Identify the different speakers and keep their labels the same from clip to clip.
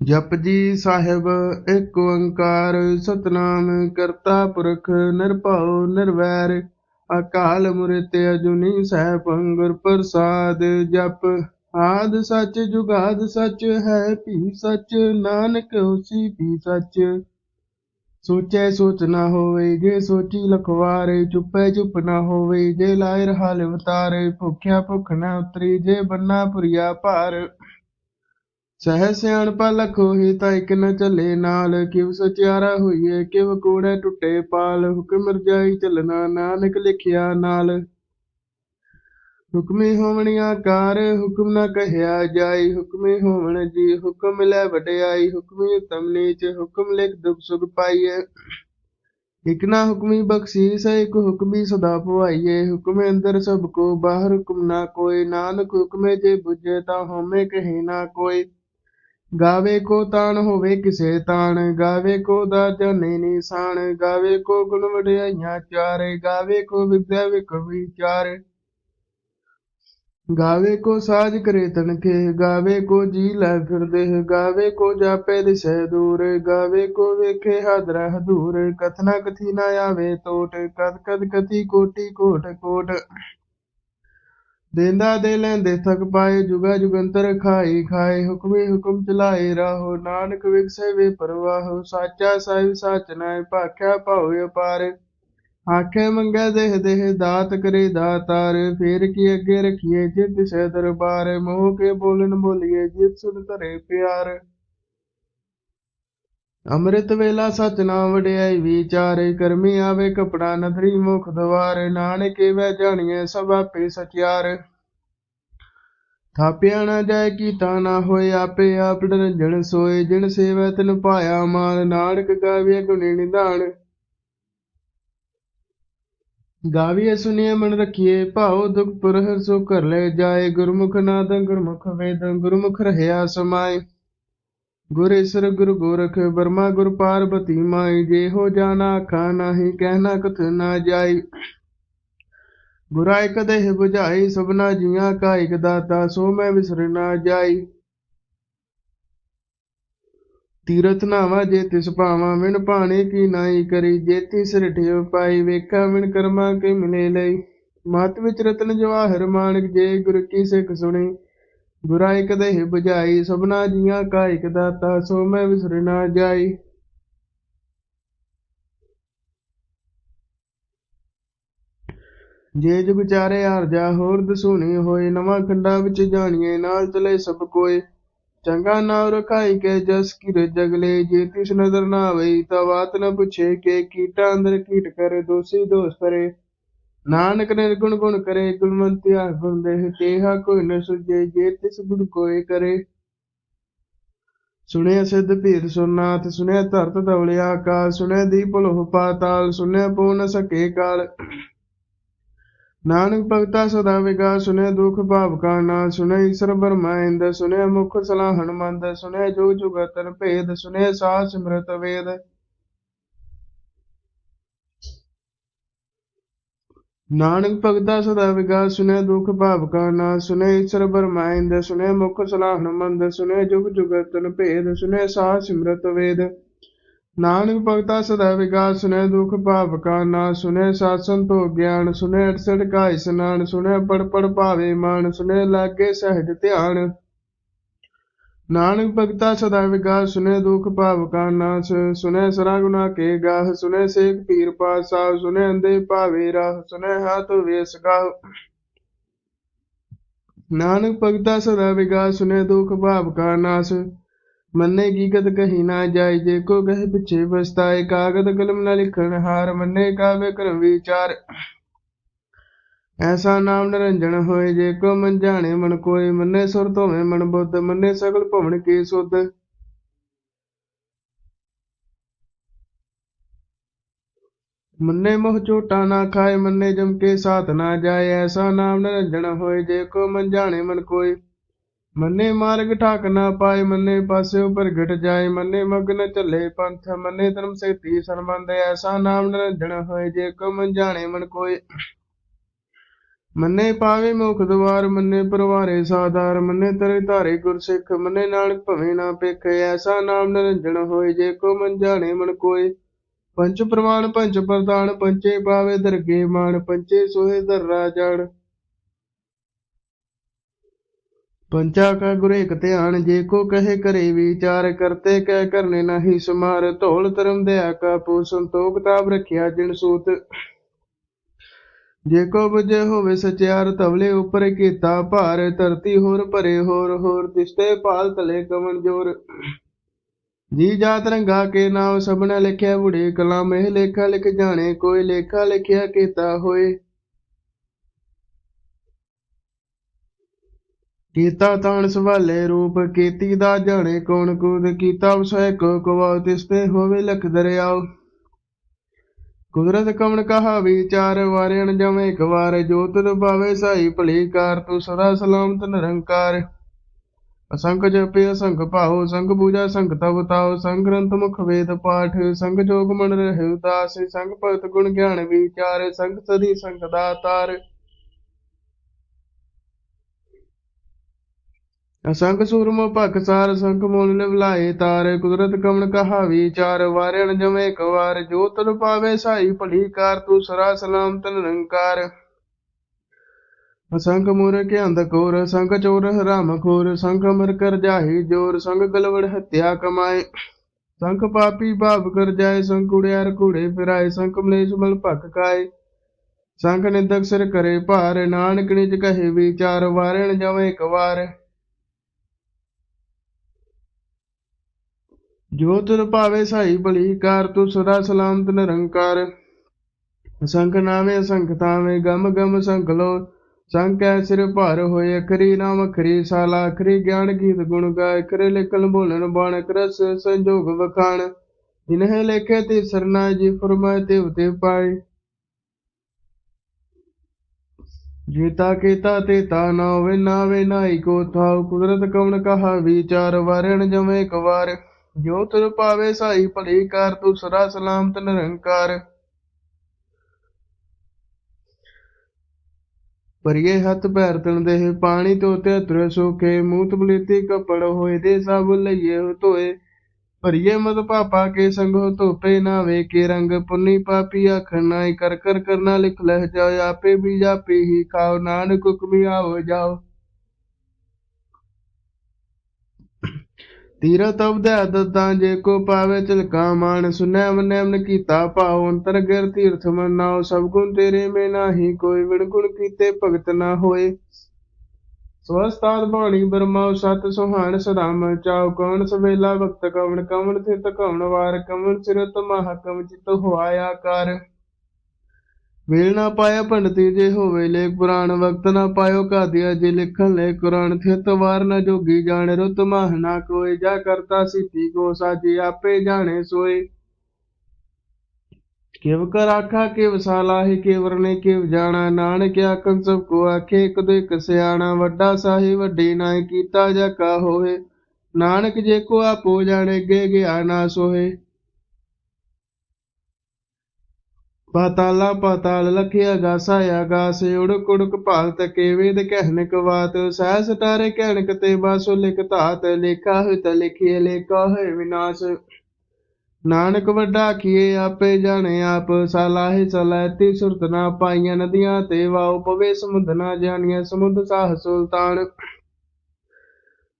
Speaker 1: ਜਪਜੀ ਸਾਹਿਬ, ਇੱਕ ਓੰਕਾਰ, ਸਤਨਾਮ ਕਰਤਾ ਪੁਰਖ, ਨਿਰਭਉ, ਨਿਰਵੈਰ। ਅਕਾਲ ਮੂਰਤ ਅਜੂਨੀ ਸੈਭੰ ਗੁਰ ਪ੍ਰਸਾਦ ਜਪ। ਆਦ ਸੱਚ ਜੁਗਾਦ ਸੱਚ ਹੈ, ਭੀ ਸੱਚ। ਨਾਨਕ ਹੋਸੀ, ਭੀ ਸੱਚ। ਸੋਚੈ ਸੋਚ ਨਾ ਹੋਵੇ, ਜੇ ਸੋਚੀ ਲਖਵਾਰੇ, ਚੁੱਪੈ ਚੁੱਪ ਨਾ ਹੋਵੇ, ਜੇ ਲਾਇ ਹਾਲ ਅਵਤਾਰੇ, ਭੁਖਿਆ ਭੁਖ ਨਾ ਉਤਰੀ, ਜੇ ਬੰਨਾ ਪੁਰੀਆ ਭਾਰ। ਸਹਿ ਸਿਆਣਪਾ ਲਖੋ ਹੀ ਤਾਂ ਇਕ ਨ ਚੱਲੇ ਨਾਲ ਕਿਵ ਸਚਿਆਰਾ ਹੋਈਏ ਕਿਵ ਕੂੜੈ ਟੁੱਟੇ ਪਾਲ, ਹੁਕਮ ਰਜਾਈ ਚੱਲਣਾ ਨਾਨਕ ਲਿਖਿਆ ਨਾਲ। ਹੁਕਮੀ ਹੋਵਣੀ ਆਕਾਰ, ਹੁਕਮ ਨਾ ਕਹਿਆ ਜਾਈ, ਹੁਕਮੀ ਹੋਵਣ ਜੀ, ਹੁਕਮ ਲੈ ਵਡਿਆਈ, ਹੁਕਮੀ ਉਤਮ ਨੀਚ, ਹੁਕਮ ਲਿਖ ਦੁਖ ਸੁਖ ਪਾਈਏ। ਇਕ ਨਾ ਹੁਕਮੀ ਬਖਸ਼ੀਸ ਇਕ ਹੁਕਮੀ ਸਦਾ ਭਵਾਈਏ ਹੁਕਮੇ ਅੰਦਰ ਸਭ ਕੋ, ਬਾਹਰ ਹੁਕਮ ਨਾ ਕੋਈ, ਨਾਨਕ ਹੁਕਮੇ ਜੇ ਬੁਝੇ ਤਾਂ ਹਉਮੈ ਕਹੇ ਨਾ ਕੋਈ। ਗਾਵੇ ਕੋ ਤਾਣ ਹੋਵੇ ਕਿਸੇ ਤਾਣ, ਗਾਵੇ ਕੋ ਦਾ ਜਾਣੇ ਨਿਸ਼ਾਨ, ਗਾਵੇ ਕੋ ਗੁਣ ਵਡਿਆਈਆਂ ਚਾਰੇ, ਗਾਵੇ ਕੋ ਵਿਦਿਆ ਵਿਖ ਵਿਚਾਰ। ਗਾਵੇ ਕੋ ਸਾਜ ਕਰੇ ਤਨਖੇ, ਗਾਵੇ ਕੋ ਜੀ ਲੈ ਫਿਰਦੇ ਗਾਵੇ ਕੋ ਜਾਪੇ ਦਿਸੈ ਦੂਰ, ਗਾਵੇ ਕੋ ਵੇਖੇ ਹਾਦਰਾ ਹਦੂਰ, ਕਥਨਾ ਕਥੀ ਨਾ ਆਵੇ ਤੋਟ, ਕਦ ਕਦ ਕਥੀ ਕੋਟੀ ਕੋਟ ਕੋਟ। ਦੇਂਦਾ ਦੇ ਲੈਂਦੇ ਥਕ ਪਾਏ, ਜੁਗਾ ਜੁਗੰਤਰ ਖਾਈ ਖਾਏ ਹੁਕਮੇ ਹੁਕਮ ਚਲਾਏ, ਰਾਹੋ ਨਾਨਕ ਵਿਗਸੇ ਵੇ ਪਰਵਾਹੋ, ਸਾਚਾ ਸਾਹਿਬ ਸਾਚ ਨਾਇ ਭਾਖਿਆ ਭਾਉ ਅਪਾਰ। ਆਖੇ ਮੰਗੈ ਦੇਹ ਦੇਹ, ਦਾਤ ਕਰੇ ਦਾਤਾਰ, ਫੇਰ ਕੀ ਅੱਗੇ ਰਖੀਏ ਜਿਤ ਸੈ ਦਰਬਾਰ, ਮੋਹ ਕੇ ਬੋਲਨ ਬੋਲੀਏ, ਜਿਤ ਸੁਨ ਧਰੇ ਪਿਆਰ। ਅੰਮ੍ਰਿਤ ਵੇਲਾ ਸਚ ਨਾਮ ਵਡਿਆਈ ਵਿਚਾਰੇ ਕਰਮੀ ਆਵੇ ਕਪੜਾ ਨਦਰੀ ਮੁਖ ਦਵਾਰ, ਨਾਨਕ ਵੈ ਜਾਣੀਐ ਸਭ ਆਪੇ ਸਚਿਆਰ। ਥਾਪਿਆ ਨਾ ਜਾਏ ਕੀਤਾ ਨਾ ਹੋਏ ਆਪੇ ਆਪ ਨਿਰੰਜਨ ਸੋਏ, ਜਿਨ ਸੇਵੈ ਤਿਨ ਪਾਇਆ ਮਾਨ, ਨਾਨਕ ਗਾਵੇ ਗੁਣੀ ਨਿਧਾਨ। ਗਾਵੀਏ ਸੁਨੀਏ ਮਨ ਰਖੀਏ ਭਾਉ ਦੁਖ ਪੁਰਹਿ ਸੋ ਕਰ ਲੈ ਜਾਏ, ਗੁਰਮੁਖ ਨਾਦ ਗੁਰਮੁਖ ਵੇਦ, ਗੁਰਮੁਖ ਰਹਿਆ ਸਮਾਏ। ਗੁਰ ਈਸਰ ਗੁਰ ਗੋਰਖ ਬਰਮਾ ਗੁਰ ਪਾਰਬਤੀ ਮਾਈ ਜੇ ਹੋ ਜਾਣਾ ਆਖਾ ਨਾਹੀ ਕਹਿਣਾ ਕਥ ਨਾ ਜਾਈ। ਗੁਰਾ ਦੇਹ 부ਝਾਈ ਸਭਨਾ ਜੀਆਂ ਕਾ ਇਕ ਦਾਤਾ, ਸੋ ਮੈਂ ਵਿਸਰ ਨਾ ਜਾਈ। ਤੀਰਥ ਨਾਵਾ ਜੇ ਤਿਸ ਭਾਵਾ ਵਿਣ ਭਾਣੇ ਕੀ ਨਾਈ ਕਰੀ, ਜੇ ਤਿਸ ਰਠਿਓ ਪਾਈ, ਵੇਖਾ ਵਿਣ ਕਰਮਾ ਕੇ ਮਿਲੇ ਲਈ। ਮਤ ਵਿੱਚ ਰਤਨ ਜਵਾਹਰ ਮਾਨਕ ਜੇ ਗੁਰ ਕੀ ਸਿੱਖ ਸੁਣੀ ਗੁਰਾ ਇਕ ਦੇਹ 부ਝਾਈ ਸਭਨਾ ਜੀਆਂ ਕਾ ਇਕ ਦਾਤਾ, ਸੋ ਮੈਂ ਵਿਸਰ ਨਾ ਜਾਈ। ਜੇ ਜੁਗ ਚਾਰੇ ਆਰਜਾ ਹੋਰ ਦਸੂਣੀ ਹੋਏ, ਨਵਾਂ ਖੰਡਾ ਵਿੱਚ ਜਾਣੀਏ, ਨਾਲ ਚਲੇ ਸਭ ਕੋਏ। ਚੰਗਾ ਨਾਮ ਰਖਾਈ ਕੇ ਜਸ ਕਿਰ ਜਗਲੇ, ਜੇ ਤਿਸ ਨਦਰ ਨਾ ਆਵੇ ਤਾ ਬਾਤ ਨ ਪੁੱਛੇ ਕੇ, ਕੀਟਾਂ ਅੰਦਰ ਕੀਟ ਕਰ, ਦੋਸੀ ਦੋਸ ਕਰੇ ਨਾਨਕ ਨਿਰਗੁਣ ਗੁਣ ਕਰੇ ਗੁਣਵੰਤਿਆ ਗੁਣ ਤੇਹਾ ਕੋਈ ਨ ਸੁਝੇ, ਜੇ ਤਿਸ ਗੁਣ ਕੋਏ ਕਰੇ। ਸੁਣਿਆ ਸਿੱਧ ਭੀਰ ਸੁਨਾਥ ਸੁਣਿਆ ਧਰਤ ਧਵਲਿਆ ਆਕਾਲ, ਸੁਣਿਆ ਦੀਪ ਲੋਹ ਪਾਤਾਲ, ਸੁਣਿਆ ਪੋ ਨ ਸਕੇ ਕਾਲ। ਨਾਨਕ ਭਗਤਾ ਸਦਾ ਵਿਗਾ ਸੁਨਿਆ ਦੁਖ ਭਾਵ ਕਾ ਨਾ ਸੁਨਿਆ ਈਸ਼ਰ ਬਰਮਾਇੰਦ ਸੁਣਿਆ ਮੁਖ ਸਲਾਹਣ ਮੰਦ, ਸੁਣਿਆ ਜੋ ਜੁਗਤਨ ਭੇਦ, ਸੁਣਿਆ ਸਾਹ ਸਿਮਰਤ ਵੇਦ। ਨਾਨਕ ਭਗਤਾ ਸਦਾ ਵਿਗਾ ਸੁਨਿਆ ਦੁਖ ਭਾਵ ਕਾ ਨਾ ਸੁਨੇ ਈਸ਼ਰ ਬਰਮਾਇੰਦ ਸੁਨਿਆ ਮੁਖ ਸਲਾਹਣ ਮੰਦ ਸੁਨਿਆ ਜੁਗ ਜੁਗਤਨ ਭੇਦ ਸੁਨਿਆ ਸਾਹ ਸਿਮਰਤ ਵੇਦ। ਨਾਨਕ ਭਗਤਾ ਸਦਾ ਵਿਗਾਸ ਸੁਨੈ ਦੁਖ ਭਾਵ ਕਾ ਨਾ ਸੁਨੈ ਸਾਧ ਸੰਤੋ ਗਿਆਨ ਸੁਨੇ ਅਠਸੜ ਕਾ ਇਸਨਾਨ ਸੁਨੈ ਪੜ ਪੜ ਭਾਵੇ ਮਾਨ ਸੁਨੇ ਲਾਗੇ ਸਹਿਜ ਧਿਆਨ। ਨਾਨਕ ਭਗਤਾ ਸਦਾ ਵਿਗਾਸ ਸੁਨੈ ਦੁਖ ਭਾਵ ਕਾ ਨਾਸ ਸੁਨੈ ਸਰਾ ਗੁਨਾ ਕੇ ਗਾਹ ਸੁਨੈ ਸੇਖ ਪੀਰ ਪਾਸਾ ਸੁਨੈ ਅੰਦੇ ਭਾਵੇ ਰਾਹ ਸੁਨੈ ਹਾਥ ਵੇਸ ਗਾਹ। ਨਾਨਕ ਭਗਤਾ ਸਦਾ ਵਿਗਾਸ ਸੁਨੇ ਦੁਖ ਭਾਵ ਕਾ ਨਾਸ, ਮੰਨੇ ਕੀਕਤ ਕਹੀ ਨਾ ਜਾਏ ਜੇ ਕੋ ਕਹੇ ਪਿਛੇ ਬਸਤਾਏ ਕਾਗਦ ਕਲਮ ਨਾ ਲਿਖਣ ਹਾਰ, ਮੰਨੇ ਕਾਵੇ ਕਰਮ ਵਿਚਾਰ। ਐਸਾ ਨਾਮ ਨਿਰੰਜਨ ਹੋਏ ਜੇ ਕੋ ਮਨ ਜਾਣੇ ਮਨ ਕੋਏ, ਮੰਨੇ ਸੁਰ ਧੋਵੇਂ ਮਨ ਬੁੱਧ, ਮੰਨੇ ਸਗਲ ਭਵਨ ਕੀ ਸੁਧ। ਮੰਨੇ ਮੋਹ ਝੋਟਾ ਨਾ ਖਾਏ, ਮੰਨੇ ਜਮ ਕੇ ਸਾਥ ਨਾ ਜਾਏ, ਐਸਾ ਨਾਮ ਨਿਰੰਜਨ ਹੋਏ ਜੇ ਕੋ ਮਨ ਜਾਣੇ ਮਨ ਕੋਏ। ਮੰਨੇ ਮਾਰਗ ਠਾਕ ਨਾ ਪਾਏ, ਮੰਨੇ ਪਾਸਿਓ ਪ੍ਰਗਟ ਜਾਏ, ਮੰਨੇ ਮਗਨ ਚੱਲੇ ਪੰਥ, ਮੰਨੇ ਧਰਮ ਸੇਤੀ ਸੰਬੰਧ ਐਸਾ ਨਾਮ ਨਿਰੰਜਨ ਹੋਏ ਜੇ ਕੋ ਮਨ ਜਾਣੇ ਮਨ ਕੋਏ। ਮੰਨੇ ਪਾਵੇ ਮੁਖ ਦਵਾਰ, ਮੰਨੇ ਪਰਵਾਰੇ ਸਾਦਾਰ, ਮੰਨੇ ਤਰੇ ਧਾਰੇ ਗੁਰਸਿੱਖ, ਮੰਨੇ ਨਾਨਕ ਭਵੇਂ ਨਾ ਪਿਖ, ਐਸਾ ਨਾਮ ਨਿਰੰਜਨ ਹੋਏ, ਜੇ ਕੋ ਮਨ ਜਾਣੇ ਮਨ ਕੋਏ। ਪੰਚ ਪ੍ਰਮਾਣ ਪੰਚ ਪ੍ਰਦਾਨ ਪੰਚੇ ਪਾਵੇ ਦਰਗੇ ਮਾਨ ਪੰਚੇ ਸੋਏ ਦਰਰਾ ਜੜ ਪੰਚਾ ਕਾ ਗੁਰ ਇਕ ਧਿਆਨ, ਜੇ ਕੋ ਕਹੇ ਕਰੇ ਵਿਚਾਰ, ਕਰਤੇ ਕਹਿ ਕਰਨੇ ਨਾਹੀ ਸਮਾਰ। ਧੌਲ ਧਰਮ ਦਇਆ ਕਾ ਪੂ, ਸੰਤੋਖ ਤਾਪ ਰਖਿਆ ਜਿਨ ਸੂਤ। ਜੇ ਕੋ ਬੁਝੇ ਹੋਵੇ ਸਚਿਆਰ, ਤਵਲੇ ਉਪਰ ਕੀਤਾ ਭਾਰ, ਧਰਤੀ ਹੋਰ ਭਰੇ ਹੋਰ ਹੋਰ ਤਿਸਤੇ ਭਾਲ ਤਲੇ ਕਵਨ ਜੋਰ। ਜੀ ਜਾਤ ਰੰਗਾ ਕੇ ਨਾਮ ਸਭਨਾ ਲਿਖਿਆ, ਬੁੜੇ ਕਲਾਮ ਇਹ ਲੇਖਾ ਲਿਖ ਜਾਣੇ, ਕੋਈ ਲੇਖਾ ਲਿਖਿਆ ਕੀਤਾ ਹੋਏ। ਕੀਤਾ ਤਾਣ ਸਵਾਲੇ ਰੂਪ, ਕੀਤੀ ਦਾ ਜਾਣੇ, ਕੌਣ ਕੂਦ ਕੀਤਾ ਵਸੈ ਕੋ ਕਵਾ ਤਿਸਤੇ ਹੋਵੇ ਲਖ ਦਰਿਆਓ। ਕੁਦਰਤ ਕਮਣ ਕਹਾ ਵਿਚਾਰ ਵਾਰਿਣ ਜਮੇ ਇੱਕ ਵਾਰ, ਜੋ ਭਾਵੇ ਸਾਈ ਭਲੀ ਕਾਰ ਤੂੰ ਸਦਾ ਸਲਾਮਤ ਨਿਰੰਕਾਰ। ਅਸੰਖ ਜਪੇ ਅਸੰਖ ਭਾਉ, ਸੰਗ ਪੂਜਾ ਸੰਗ ਤਵ ਤਾਉ, ਸੰਗ ਗ੍ਰੰਥ ਮੁਖ ਵੇਦ ਪਾਠ, ਸੰਗ ਜੋਗ ਮਨ ਰਹਿ ਉਦਾਸ, ਸੰਗ ਭਗਤ ਗੁਣ ਗਿਆਨ ਵਿਚਾਰ, ਸੰਗ ਸਦੀ ਸੰਗ ਦਾਤਾਰ ਅਸੰਖ ਸੂਰਮ ਭਖ ਸਾਰ ਸੰਖ ਮੋਨ ਲਿਵਲਾਏ ਤਾਰ ਕੁਦਰਤ ਕਮਨ ਕਹਾ ਵਿਚਾਰ ਵਾਰਿਣ ਜਮੇ ਇੱਕ ਵਾਰ, ਜੋ ਤਨ ਪਾਵੇ ਸਾਈ ਭਲੀ ਕਾਰ, ਤੂੰ ਸਰਾ ਸਲਾਮਤ ਨਿਰੰਕਾਰ ਅਸੰਖ ਮੂਰ ਕੇ ਅੰਧ ਸੰਖ ਚੋਰ ਹਰਾਮ ਖੋਰ, ਸੰਖ ਅਮਰ ਕਰ ਜਾਹੀ ਜੋਰ ਸੰਗ ਗਲਵੜ ਹੱਤਿਆ ਕਮਾਏ। ਸੰਖ ਪਾਪੀ ਭਾਵ ਕਰ ਜਾਏ, ਸੰਖ ਕੁੜਿਆਰ ਕੂੜੇ ਫਿਰਾਏ, ਸੰਖ ਮਲੇਸ਼ ਮਲ ਭਖ ਕਾਏ ਸੰਖ ਨਿੰਦਕ ਸਿਰ ਕਰੇ ਭਾਰ, ਨਾਨਕ ਨਿਜ ਕਹੇ ਵਿਚਾਰ ਵਾਰਿਣ ਜਮੇ ਇੱਕ ਵਾਰ। ਜੋ ਤੁਰ ਭਾਵੇ ਸਾਈ ਭਲੀ, ਕਾਰ ਤੂੰ ਸਦਾ ਸਲਾਮਤ ਨਿਰੰਕਾਰ। ਅਸੰਖ ਨਾਵੇਂ ਅਸੰਖ ਤਾਵੇਂ ਗਮ ਗਮ ਸੰਖ ਲੋ। ਸੰਕੈ ਸਿਰ ਭਾਰ ਹੋਏ, ਅਖਰੀ ਨਾਮ ਅਖਰੀ ਸਾਲਾ। ਅਖਰੀ ਗਿਆਨ ਗੀਤ ਗੁਣ ਗਾਏ, ਕਰੇ ਲਿਖਣ ਬੋਲਣ ਬਾਣ, ਕਰਸ ਸੰਜੋਗ ਵਖਾਣ। ਜਿਨਹਿ ਲੇਖੇ ਤੇ ਸਰਨਾ, ਜੀ ਫਰਮਾਏ ਤੇ ਉਤੇ ਪਾਏ। ਜੀਤਾ ਕੀਤਾ ਤੇ ਤਾ ਨਾ ਹੋਵੇ, ਨਾ ਵੇ ਨਾਈ ਕੋ ਥਾਉ। ਕੁਦਰਤ ਕਵਣ ਕਹਾ ਵਿਚਾਰ, ਵਾਰਣ ਜਮੇ ਕਵਾਰ। ਵਾਰ ਜੋ ਤੁਰ ਪਾਵੇ ਸਾਈ, ਭਲੀ ਕਰ ਤੂੰ ਸਦਾ ਸਲਾਮਤ ਨਿਰੰਕਾਰ। ਭਰੀਏ ਹੱਥ ਪੈਰ ਤਨ ਦੇਹ, ਪਾਣੀ ਤੋਤੇ ਅਤਰ ਸੋਖੇ, ਮੂਤ ਬਲੀਤੀ ਕਪੜ ਹੋਏ ਦੇ ਸਭ ਲਈਏ ਧੋਏ। ਭਰੀਏ ਮਤ ਪਾਪਾ ਕੇ ਸੰਗੋ ਧੋਪੇ ਨਾ ਵੇ ਕੇ ਰੰਗ, ਪੁੰਨੀ ਪਾਪੀ ਅਖ ਨਾਈ ਕਰ ਕਰ ਕਰਨਾ ਲਿਖ ਲਹਿ ਜਾਓ, ਆਪੇ ਵੀ ਜਾਪੇ ਹੀ ਖਾਓ, ਨਾਨਕ ਹੁਕਮੀ ਆਓ ਜਾਓ। ਤੀਰਥ ਅਬਦੈ ਦਤਾਂ ਜੇ ਕੋ ਪਾਵੇ ਤਿਲਕਾ ਮਾਨ ਸੁਨੈ ਮਨੈ ਮਨ ਕੀਤਾ ਭਾਉ, ਅੰਤਰ ਗਿਰ ਤੀਰਥ ਮਨਾਉ ਸਭ ਗੁਣ ਤੇਰੇ ਮੇ ਨਾਹੀ, ਕੋਈ ਵਿਣਗੁਣ ਕੀਤੇ ਭਗਤ ਨਾ ਹੋਏ। ਸਵਸਤਾਦ ਬਾਣੀ ਬਰਮਾਉ, ਸਤ ਸੁਹਾਣ ਸਦਾਮ, ਚਾਉ ਕੌਣ ਸਵੇਲਾ, ਭਗਤ ਕਵਣ ਕਵਣ, ਥਿਤ ਕਵਣ ਵਾਰ, ਕਵਣ ਸਿਰਤ ਮਹਾਕਮ ਚਿਤ ਹੋਆ ਆਕਾਰ। ਵੇਲ ਨਾ ਪਾਇਆ ਪੰਡਤੀ ਜੇ ਹੋਵੇ ਲੇਖ ਪੁਰਾਣ, ਵਕਤ ਨਾ ਪਾਇਓ ਕਾਦਿਆ ਜੇ ਲਿਖਣ ਲੈ ਕੁਰਾਨ, ਥਿਤ ਵਾਰ ਨਾ ਜੋਗੀ ਜਾਣ, ਰੁਤ ਮਾਹ ਕੋਏ, ਜਾ ਕਰਤਾ ਸਿੱਧੀ ਕੋ ਸਾਜੀ ਆਪੇ ਜਾਣੇ ਸੋਏ। ਕਿਵ ਕਰ ਆਖਾ, ਕਿਵ ਸਾਲਾਹੀ ਕਿਵਰ ਨੇ ਕਿਵ ਜਾਣਾ, ਨਾਨਕ ਆਖਨ ਸਭ ਕੋ ਆਖੇ, ਇੱਕ ਦੋ ਇੱਕ ਸਿਆਣਾ, ਵੱਡਾ ਸਾਹੀ, ਵੱਡੀ ਨਾਏ ਕੀਤਾ, ਜਾ ਕਾ ਹੋਏ। ਨਾਨਕ ਜੇ ਕੋ ਆਪੋ ਜਾਣੇ ਗੇ ਗਿਆ ਨਾ ਸੋਹੇ। ਪਾਤਾਲਾ ਪਾਤਾਲ ਲਖਿਆ ਗਾਸਾ ਆਗਾਸ ਉੜਕ ਉੜਕ ਭਾਗਤ ਕੇ ਵੇਦ ਕਹਿਨ ਕਵਾਤ ਸਹਿ ਸਟਾਰੇ ਕਹਿਣ ਕਤੇ ਬਾਸੋ ਲਿਖ ਧਾਤ, ਲੇਖਾ ਹੋਇ ਤ ਲਿਖੀਏ ਲੇਖਾ ਹੋਇ ਵਿਨਾਸ਼। ਨਾਨਕ ਵੱਡਾ ਕੀਏ ਆਪੇ ਜਾਣੇ ਆਪ ਸਲਾਹੇ ਸਲੈਤੀ ਸੁਰਤ ਨਾ ਪਾਈਆਂ ਨਦੀਆਂ ਤੇ ਵਾਉ ਪਵੇ ਸਮੁੰਦ ਨਾ ਜਾਣੀਆਂ ਸਮੁੰਦ ਸਾਹ ਸੁਲਤਾਨ।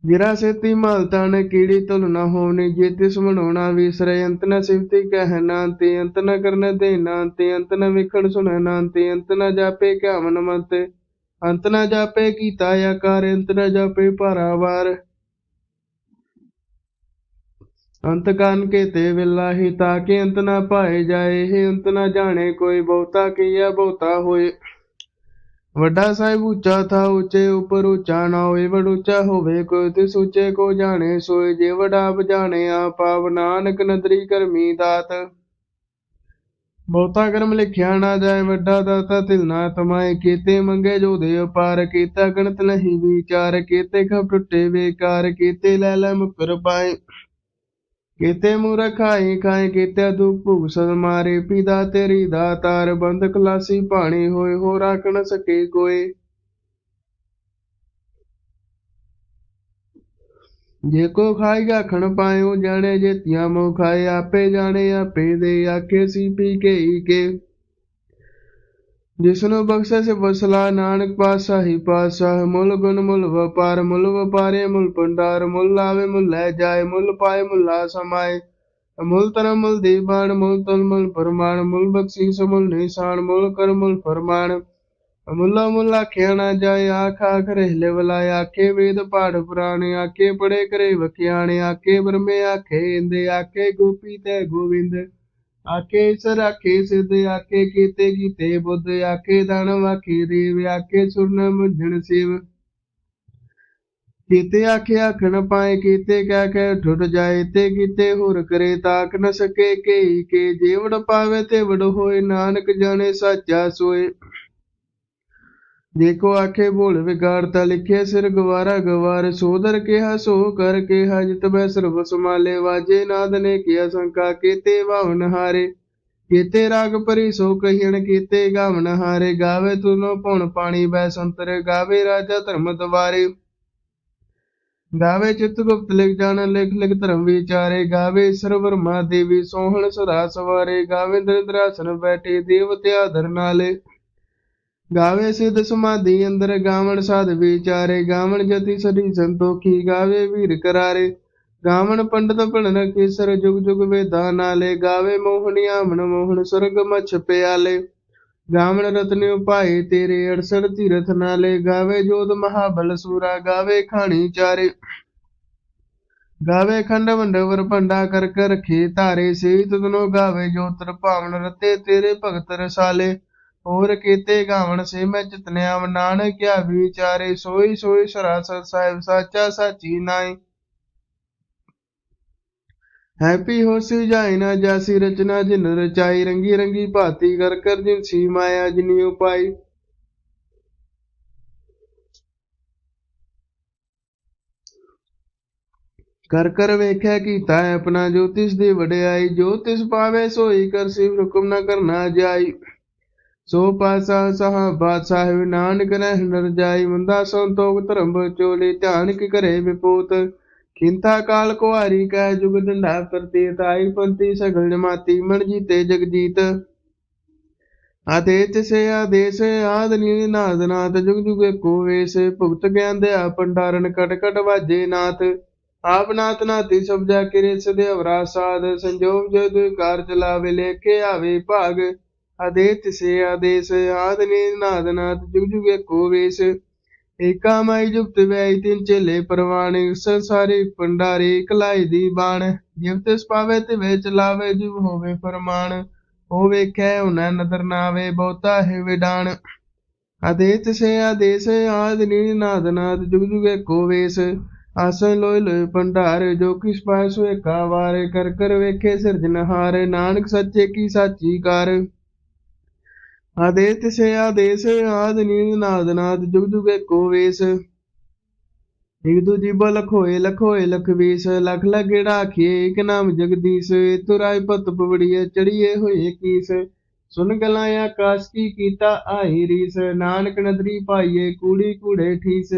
Speaker 1: ਜਿਰਾ ਸੇਤੀ ਮਲ ਤਨ ਕੀੜੀ ਤੁਲ ਨ ਹੋਵਨੀ ਜੇ ਤਿਸ ਮਨਾਉਣਾ ਵਿਸਰੇ, ਅੰਤ ਨ ਸਿਫਤੀ ਨਾ ਕਰਨ ਦੇ ਨਾ ਤੇ, ਅੰਤ ਨ ਵੇਖਣ ਸੁਣ ਨਾ ਤੇ, ਅੰਤ ਨ ਜਾਪੇ ਕਿਆ ਮਨ ਮਤ, ਅੰਤ ਨ ਜਾਪੇ ਕੀਤਾ ਆਕਾਰ, ਅੰਤ ਨ ਅੰਤ ਕਾਨ ਕੇ ਤੇ ਵਿਲਾਹੀ, ਤਾਂ ਕਿ ਅੰਤ ਨਾ ਪਾਏ ਜਾਏ, ਇਹ ਅੰਤ ਨਾ ਜਾਣੇ ਕੋਈ ਬਹੁਤਾ, ਕੀਆ ਬਹੁਤਾ ਹੋਏ। ਵੱਡਾ ਸਾਹਿਬ ਉੱਚਾ ਥਾ, ਉੱਚੇ ਉਪਰ ਉੱਚਾ ਨਾ ਹੋਏ ਵਡ ਉੱਚਾ ਹੋਵੇ, ਕੋਈ ਤਿਸ ਉੱਚੇ ਕੋ ਜਾਣੇ, ਸੋਏ ਜੇ ਵਡਾ ਬਜਾਣੇ ਆ ਪਾਵ ਨਾਨਕ ਨਦਰੀ ਕਰਮੀ ਦਾਤ। ਬਹੁਤਾ ਕਰਮ ਲਿਖਿਆ ਨਾ ਜਾਏ, ਵੱਡਾ ਦਾਤਾ ਤਿਲ ਨਾ ਤਮਾਏ, ਕੀਤੇ ਮੰਗੇ ਜੋ ਦੇ ਅਪਾਰ ਕੀਤਾ ਗਣਤ ਨਹੀਂ ਵਿਚਾਰ, ਕੀਤੇ ਖਪ ਟੁੱਟੇ ਬੇਕਾਰ, ਕੀਤੇ ਲੈ ਲੈ ਮੁਕਰ ਪਾਏ। ਕੀਤੇ ਮੂਰਖ ਖਾਏ ਖਾਏ, ਕੀਤੇ ਦੁਖ ਭੁਗ ਸਦ ਮਾਰੇ ਪਿਤਾ ਤੇਰੀ ਦਾਤਾਰ ਬੰਦ ਕਲਾਸੀ ਭਾਣੇ ਹੋਏ ਹੋ ਰਾਖ ਸਕੇ ਕੋਏ। ਜੇ ਕੋ ਖਾਏਗਾ ਖਣ ਪਾਇਓ, ਜਾਣੇ ਜੇ ਤਿਆ ਮੋ ਖਾਏ, ਆਪੇ ਜਾਣੇ ਆਪੇ ਦੇ ਆਖੇ ਸੀ ਪੀ ਕੇ ਹੀ ਕੇ। ਜਿਸਨੂੰ ਬਖਸ਼ੇ ਸੇ ਵਸਲਾ ਨਾਨਕ ਪਾਸਾ ਹੀ ਮੁੱਲ ਗੁਣ, ਮੁੱਲ ਵਪਾਰ, ਮੁੱਲ ਵਪਾਰੇ, ਮੁੱਲ ਭੰਡਾਰ, ਮੁੱਲ ਲਾਵੇ, ਮੁੱਲ ਲੈ ਜਾਏ, ਮੁੱਲ ਪਾਏ, ਮੁੱਲਾ ਸਮਾਏ। ਮੁੱਲ ਤਨ ਮੁੱਲ ਦੀਬਾਨ, ਮੁੱਲ ਤਨ ਮੁੱਲ ਪਰਮਾਨ ਮੁੱਲ ਬਖਸ਼ੀਸ, ਮੁੱਲ ਨਿਸ਼ਾਨ, ਮੁੱਲ ਕਰ, ਮੁੱਲ ਫਰਮਾਨ। ਮੁੱਲਾ ਮੁੱਲਾ ਖਿਆਣਾ ਜਾਏ, ਆਖ ਆਖ ਰਹਿਲੇ ਵਲਾਏ, ਆਖੇ ਵੇਦ ਪਾਠ ਪੁਰਾਣੇ, ਆਖੇ ਪੜੇ ਕਰੇ ਵਖਿਆਣੇ, ਆਖੇ ਬ੍ਰਹਮੇ ਆਖੇ ਇੰਦੇ, ਆਖੇ ਗੋਪੀ ਤੇ ਗੋਵਿੰਦ। ਆਖੇ ਸਰ, ਆਖੇ ਸਿੱਧ, ਆਖੇ ਕੀਤੇ ਕੀਤੇ ਬੁੱਧ, ਆਖੇ ਦਾਨਵ ਆਖੇ ਦੇਵ, ਆਖੇ ਸੁਰਨ ਮੁਝਣ ਸਿਵ। ਕੀਤੇ ਆਖੇ ਆਖ ਪਾਏ, ਕੀਤੇ ਕਹਿ ਕੇ ਠੁੱਟ ਜਾਏ, ਤੇ ਕੀਤੇ ਹੋਰ ਕਰੇ ਤਾਕ ਨ ਸਕੇ ਕੇ ਕੇ ਜੀਵੜ ਪਾਵੇ ਤੇ ਵਡ ਹੋਏ, ਨਾਨਕ ਜਾਣੇ ਸਾਚਾ ਸੋਏ। ਦੇਖੋ ਆਖੇ ਬੋਲ ਵਿਗਾੜਤਾ ਲਿਖੇ ਸਿਰ ਗਵਾਰਾ ਗਵਾਰ, ਸੋਦਰ ਕਿਹਾ ਸੋ ਕਰ ਕਿਹਾ, ਜਿਤ ਬੈ ਸਰਬ ਸਮਾਲੇ ਵਾਜੇ ਨਾਦ ਨੇ ਕੀਆ ਸੰਕਾ, ਕੀਤੇ ਭਾਵਨ ਹਾਰੇ। ਕੀਤੇ ਰਾਗ ਪਰੀ ਸੋ ਕਹੀਣ, ਕੀਤੇ ਗਾਵਨ ਹਾਰੇ। ਗਾਵੇ ਤੁਨੋ ਭਉਣ ਪਾਣੀ ਬੈ ਸੰਤਰ, ਗਾਵੇ ਰਾਜਾ ਧਰਮ ਦਵਾਰੇ। ਗਾਵੇ ਚਿਤ ਗੁਪਤ ਲਿਖ ਜਾਣ, ਲਿਖ ਲਿਖ ਧਰਮ ਵਿਚਾਰੇ। ਗਾਵੇ ਸਰਵਰ ਮਾ ਦੇਵੀ, ਸੋਹਣ ਸਦਾ ਸਵਾਰੇ। ਗਾਵੇ ਦਰਿਦਰਾਸਨ ਬੈਠੇ ਦੇਵਤਿਆ ਧਰ ਨਾਲੇ। ਗਾਵੇ ਸਿਧ ਸਮਾਧੀ, ਅੰਦਰ ਗਾਵਣ ਸਾਧ ਵਿਚਾਰੇ, ਗਾਵਣ ਜਤੀ ਸਦੀ ਸੰਤੋਖੀ, ਗਾਵੇ ਵੀਰ ਕਰਾਰੇ। ਗਾਵਣ ਪੰਡਤ ਭਣਨ ਕੇਸਰ, ਜੁਗ ਜੁਗ ਵੇਦਾ ਨਾਲੇ, ਗਾਵੇ ਮੋਹਣੀਆ ਮਨ ਮੋਹਣ ਸੁਰਗ ਮਛ ਪਿਆਲੇ। ਗਾਵਣ ਰਤਨ ਉਪਾਏ ਤੇਰੇ, ਅੜਸੜ ਤੀਰਥ ਨਾਲੇ, ਗਾਵੇ ਜੋਤ ਮਹਾਬਲ ਸੂਰਾ, ਗਾਵੇ ਖਾਣੀ ਚਾਰੇ। ਗਾਵੇ ਖੰਡ ਵੰਡਵਰ ਭੰਡਾ ਕਰ ਕਰ ਰਖੇ ਧਾਰੇ ਸੇ ਤਦਨੋ ਗਾਵੇ ਜੋਤਰ ਭਾਵਨ ਰਤੇ ਤੇਰੇ ਭਗਤ ਰਸਾਲੇ। ਹੋਰ ਕੀਤੇ ਗਾਵਣ ਸੇ ਮੈਂ ਚਿਤਨਿਆ ਨਾਨਕ ਕਿਆ ਵਿਚਾਰੇ, ਸੋਈ ਸੋਈ ਸਰਾਸਰ ਸਾਹਿਬ ਸਾਚਾ ਸਾਚੀ ਨਾਈ ਹੈਪੀ ਹੋਸੀ ਜਾਇ ਨਾ ਜਾਸੀ, ਰਚਨਾ ਜਿਨ ਰਚਾਈ, ਰੰਗੀ ਰੰਗੀ ਭਾਤੀ ਕਰ ਕਰ ਜਿਨ ਸੀ ਮਾਇਆ ਜਿਨੀ ਉਪਾਈ। ਕਰ ਕਰ ਵੇਖਿਆ ਕੀਤਾ ਹੈ ਆਪਣਾ ਜੋਤਿਸ ਦੀ ਵਡਿਆਈ, ਜੋਤਿਸ ਪਾਵੇ ਸੋਈ ਕਰ ਸਿਵ ਹੁਕਮ ਨਾ ਕਰਨਾ ਜਾਈ। ਸੋ ਪਾਸਾ ਸਹਾ ਬਾਦਸ਼ਾਹ ਨਾਨਕ ਰਹਿ ਨਰ ਮੰਦਾ ਸੰਤੋਖ ਧਰਮ ਚੋਲੇ ਧਿਆਨ ਕੀ ਕਰੇ ਵਿਪੂਤ। ਖਿੰਤਾ ਕਾਲ ਕੁਹਾਰੀ ਕੈ ਜੁਗ ਡੰਡਾ ਪ੍ਰਤੀਤ, ਆਈ ਪੰਤੀ ਸਗਲ ਜਮਾਤੀ ਮਨ ਜੀਤੇ ਜਗਜੀਤ ਆਦੇਤ ਸੇ ਆਦੇਸ, ਆਦ ਨੀਲ ਨਾਦ ਨਾਥ ਜੁਗ ਜੁਗ ਏਕੋ ਵੇਸ। ਭੁਗਤ ਗਿਆਨ ਦੇ ਭੰਡਾਰਨ ਕਟ ਕਟ ਵਾਜੇ ਨਾਥ। ਆਪ ਨਾਥ ਨਾਤੀ ਸਬਜਾ ਕਿਰੇ ਸਦੇ ਅਵਰਾ ਸਾਧ, ਸੰਜੋਗ ਜਦ ਕਾਰ ਚਲਾਵੇ, ਲੇਖੇ ਆਵੇ ਭਾਗ। ਆਦੇਤ ਸੇ ਆਦੇਸ, ਆਦ ਨੀਲ ਨਾਦ ਨਾਥ ਜੁਗ ਜੁਗ ਏਕੋ ਵੇਸ। ਏਕਾ ਮਾਈ ਜੁਗਤ ਵੈਈ ਤਿਨ ਚੇਲੇ ਪਰਵਾਣੇ ਸੰਸਾਰੀ ਪੰਡਾਰੀ ਕਲਾਈ ਦੀ ਬਾਣ। ਜਿਵ ਤਿਸ ਪਾਵੇ ਤੇ ਵਿੱਚ ਲਾਵੇ ਜਿਵ ਹੋਵੇ ਫਰਮਾਨ। ਉਹ ਵੇਖੈ ਉਹਨਾਂ ਨਦਰ ਨਾਵੇ, ਬਹੁਤਾ ਹੈ ਵਿਡਾਣ ਆਦੇਤ ਸੇ ਆਦੇਸ, ਆਦ ਨੀ ਜੁਗ ਜੁਗ ਏਕੋ ਵੇਸ। ਆਸਨ ਲੋਇ ਲੋਇ ਭੰਡਾਰ, ਜੋ ਕਿਸ ਪਾਇ ਸੋ ਏਕਾ ਵਾਰੇ, ਕਰ ਕਰ ਵੇਖੇ ਸਿਰਜਨਹਾਰ ਨਾਨਕ ਸੱਚੇ ਕੀ ਸਾਚੀ ਕਰ। ਆਦੇਤ ਸੇ ਆਦੇਸ, ਆਦ, ਨੀਂਦ, ਨਾਦ ਨਾਦ, ਜੁਗ ਜੁਗ, ਏਕੋ ਵੇਸ। ਇਕ ਦੂਜੀ ਬੋ ਲਖੋਏ ਲਖਵੀਸ। ਲਖ ਵੀਸ ਲਖ ਲਗੜਾ ਇਕ ਨਾਮ ਜਗਦੀਸ਼। ਤੁਰਾਇ ਪਤ ਪਵੜੀਏ ਚੜੀਏ ਹੋਏ ਕੀਸ। ਸੁਨ ਗਲਾਂ ਆਕਾਸ਼ ਕੀ ਕੀਤਾ ਆਈ ਰੀਸ। ਨਾਨਕ ਨਦਰੀ ਪਾਈਏ, ਕੂੜੀ ਕੂੜੇ ਠੀਸ।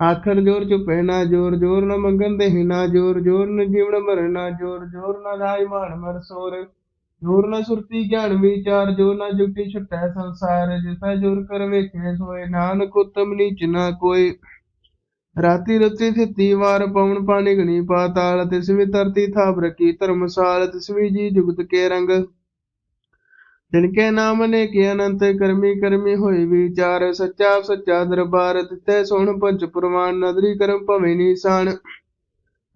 Speaker 1: ਆਖਰ ਜੋਰ ਚੁਪੈ ਨਾ ਜੋਰ ਜੋਰ ਨ ਮੰਗਨ ਦੇ ਨਾ ਜੋਰ ਜੋਰ ਨ ਜੀਵਨ ਮਰਨਾ ਜੋਰ ਜੋਰ ਨ ਰਾਈ ਮਾਨ ਮਰ ਸੋਰ। ਜੋਰ ਨ ਸੁਰਤੀ ਗਿਆਨ ਵਿਚਾਰ ਜੋ ਨ ਜੁਗਤੀ ਛਟੈ ਸੰਸਾਰ ਜਿਸਾ ਜੋਰ ਕਰ ਵੇਖੇ ਸੋਏ। ਨਾਨਕ ਉਤਮ ਨੀਚ ਨਾ ਕੋਈ ਰਾਤੀ ਰਤੀ ਥਿਤੀ ਵਾਰ ਪਵਨ ਪਾਣੀ ਗਣੀ ਪਾਤਾਲ ਤਿਸਵੀ ਧਰਤੀ ਥਾਪ ਰਖੀ ਧਰਮਸਾਲ ਤਿਸਵੀ ਜੀ ਜੁਗਤ ਕੇ ਰੰਗ। ਜਿਨਕੇ ਨਾਮ ਨੇ ਕੀ ਅਨੰਤ, ਕਰਮੀ ਕਰਮੀ ਹੋਏ ਵਿਚਾਰ। ਸੱਚਾ ਸੱਚਾ ਦਰਬਾਰ ਤਿੱਤੇ ਸੁਣ ਪੰਜ ਪ੍ਰਮਾਨ ਨਦਰੀ ਕਰਮ ਭਵੇਂ ਨੀਸਾਨ।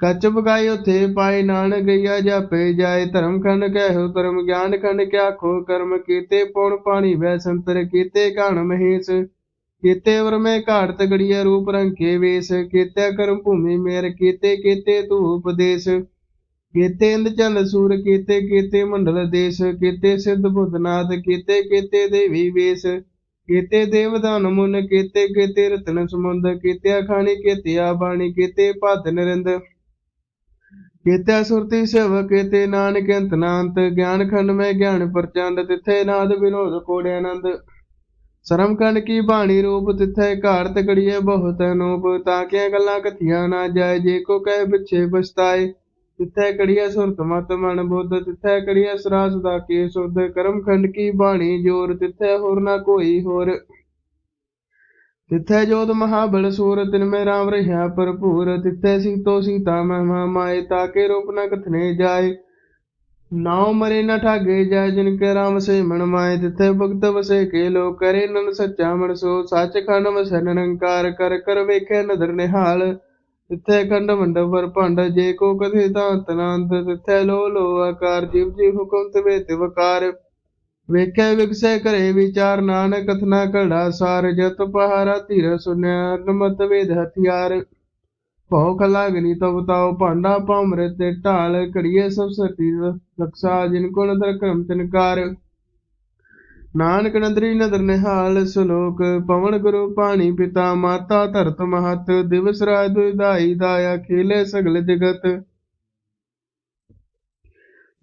Speaker 1: ਕੱਚ ਬਗਾਈ ਉਥੇ ਪਾਏ ਨਾਨਕ ਗਈਆ ਜਾਪੇ ਜਾਏ ਧਰਮ ਖੰਡ ਕਹਿਓ ਧਰਮ ਗਿਆਨ ਖੰਡ ਕਿਆ ਖੋ ਕਰਮ ਕੀਤੇ ਪੌਣ ਪਾਣੀ ਵੈ ਸੰਤਰ ਕੀਤੇ ਘਾਣ ਮਹੇਸ਼। ਕੀਤੇ ਵਰਮੇ ਘਾਟ ਤਗੜੀਆ ਰੂਪ ਰੰਕੇ ਵੇਸ, ਕੀਤੇ ਕਰਮ ਭੂਮੀ ਮੇਰ, ਕੀਤੇ ਕੀਤੇ ਤੂ ਉਪਦੇਸ਼। ਕੀਤੇ ਇੰਦ ਚੰਦ ਸੂਰ, ਕੀਤੇ ਕੀਤੇ ਮੰਡਲ ਦੇਸ਼, ਕੀਤੇ ਸਿੱਧ ਬੁੱਧਨਾਥ ਕੀਤੇ ਕੀਤੇ ਦੇਵੀ ਵੇਸ। ਕੀਤੇ ਦੇਵਦਾਨ ਮੁਨ, ਕੀਤੇ ਕੀਤੇ ਰਤਨ ਸਮੁੰਦ ਕੀਤੇ ਅਖਾਣੀ, ਕੀਤੇ ਆ ਬਾਣੀ ਕੀਤੇ ਭਤ ਨਰਿੰਦ। ਕੀਤਿਆ ਸੁਰਤੀ ਸੇਵਕ ਕੀਤੇ ਨਾਨਕ ਅੰਤ ਨਾਂਤ, ਗਿਆਨ ਖੰਡ ਮੈਂ ਗਿਆਨ ਪ੍ਰਚੰਡ, ਤਿੱਥੇ ਨਾਦ ਵਿਨੋਦ ਕੋੜੇ ਆਨੰਦ। ਸ਼ਰਮ ਕੰਡ ਕੀ ਬਾਣੀ ਰੂਪ, ਤਿੱਥੇ ਘਾੜ ਤਕੜੀਏ ਬਹੁਤ ਅਨੂਪ ਤਾਕੀਆਂ ਗੱਲਾਂ ਕਥੀਆਂ ਨਾ ਜਾਏ, ਜੇ ਕੋ ਕਹੇ ਪਿਛੇ ਪਛਤਾਏ। ਤਿੱਥੇ ਕੜੀਏ ਸੁਰਤ ਮਤ ਮਨ ਬੁੱਧ, ਤਿੱਥੇ ਕੜੀਏ ਸਰਾ ਸਦਾ ਕੀ ਸੁਧ। ਕਰਮ ਖੰਡ ਕੀ ਬਾਣੀ ਜੋਰ, ਤਿੱਥੇ ਹੋਰ ਨਾ ਕੋਈ ਹੋਰ। ਤਿੱਥੇ ਜੋਤ ਮਹਾਬਲ ਸੂਰ ਤਿਨ ਮੇ ਰਾਮ ਰਹਾ ਭਰਪੂਰ, ਤਿੱਥੇ ਸੀਤੋ ਸੀਤਾ ਮਹਿਮਾ ਮਾਏ, ਤਾਕੇ ਰੂਪ ਨ ਕਥਨੇ ਜਾਏ। ਨਾਉ ਮਰੇ ਨ ਠਾਗੇ ਜਾਏ, ਜਿਨ ਕੇ ਰਾਮ ਸੇ ਮਨ ਮਾਏ। ਤਿੱਥੇ ਭਗਤ ਵਸੇ ਕੇ ਲੋ ਕਰੇ ਨਨ ਸੱਚਾ ਮਨ ਸੋ, ਸੱਚ ਖੰਡ ਵਸੈ ਨਿਰੰਕਾਰ, ਕਰ ਕਰ ਵੇਖੇ ਨਦਰ ਨਿਹਾਲ। ਤਿੱਥੇ ਖੰਡ ਮੰਡਪ ਵਰ ਭੰਡ, ਜੇ ਕੋ ਕਥੇ ਤਾਂਤ ਨਾਂਤ ਤਿੱਥੇ ਲੋ ਲੋ ਆਕਾਰ, ਜਿਵ ਜੀ ਹੁਕਮ ਤਵੇ ਤਿਵਕਾਰ। ਵੇਖੇ ਵਿਗਸੇ ਕਰੇ ਵਿਚਾਰ ਨਾਨਕ ਕਥਨਾ ਕੜਾ ਸਾਰ, ਜਤ ਪਹਾਰਾ ਧੀਰ ਸੁਨਿਆ ਨਮਤ ਵੇਦ ਹਥਿਆਰ। ਭਉ ਲਾਗਨੀ ਤਬ ਤਾਉ, ਭਾਂਡਾ ਪਾਮਰੇ ਤੇ ਢਾਲ, ਘੜੀਏ ਸਭ ਸਤੀ ਰਕਸ਼ਾ ਜਿਨ ਕੋ ਨਦਰ ਕਰਮ ਤਿਨਕਾਰ ਨਾਨਕ ਨਦਰੀ ਨਦਰ ਨਿਹਾਲ, ਸ਼ਲੋਕ, ਪਵਨ ਗੁਰੂ ਪਾਣੀ ਪਿਤਾ, ਮਾਤਾ ਧਰਤ ਮਹਤ, ਦਿਵਸ ਰਾਤ ਦੁਇਦਾਈ ਦਾਇਆ ਖੇਲੇ ਸਗਲ ਜਗਤ।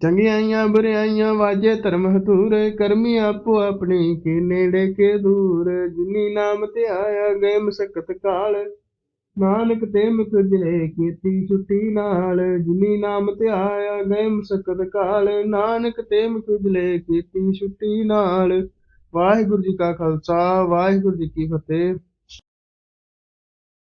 Speaker 1: ਚੰਗਿਆਈਆਂ ਬੁਰਿਆਈਆਂ ਵਾਜੇ ਧਰਮ ਹਤੂਰ ਕਰਮੀ ਆਪੋ ਆਪਣੀ ਕੇ ਨੇੜੇ ਕੇ ਦੂਰ। ਜਿਨੀ ਨਾਮ ਤੇ ਆਇਆ ਗਏ ਮਸਕਤ ਕਾਲ, ਨਾਨਕ ਤੇ ਮੁਖ ਜਲੇ ਕੀਤੀ ਛੁੱਟੀ ਨਾਲ। ਜਿਨੀ ਨਾਮ ਤੇ ਆਇਆ ਗਏ ਮਸਕਤ ਕਾਲ, ਨਾਨਕ ਤੇ ਮੁਖ ਜਲੇ ਕੀਤੀ ਛੁੱਟੀ ਨਾਲ। ਵਾਹਿਗੁਰੂ ਜੀ ਕਾ ਖਾਲਸਾ, ਵਾਹਿਗੁਰੂ ਜੀ ਕੀ ਫਤਿਹ।